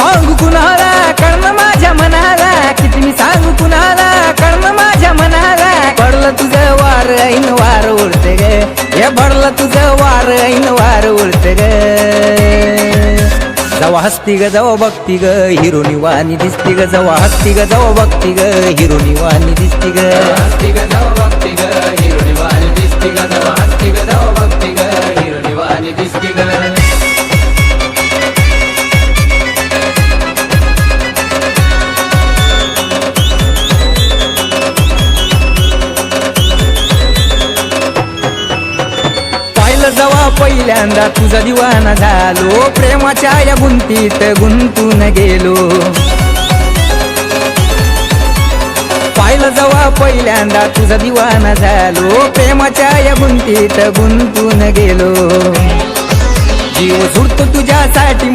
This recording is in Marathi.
सांगू कुणाला? कळण माझ्या मनाला? किती मी सांगू कुणाला? कळण माझ्या मनाला? पडलं तुझं वार ऐन वार उडते ग. हे पडलं तुझं वार ऐन वार उडते ग. जवा हस्ती ग जवा बघती ग. हिरोनी वाणी दिसती ग. जवा हस्ती ग जवा बघती ग. हिरोनी वाणी दिसती ग. जवा पहिल्यांदा तुझा दिवाना झालो. प्रेमाच्या या गुंतीत गुंतून गेलो. पाहिलं जवा पहिल्यांदा तुझा दिवाना झालो. प्रेमाच्या या गुंतीत गुंतून गेलो. जीव सुटतो तुझ्यासाठी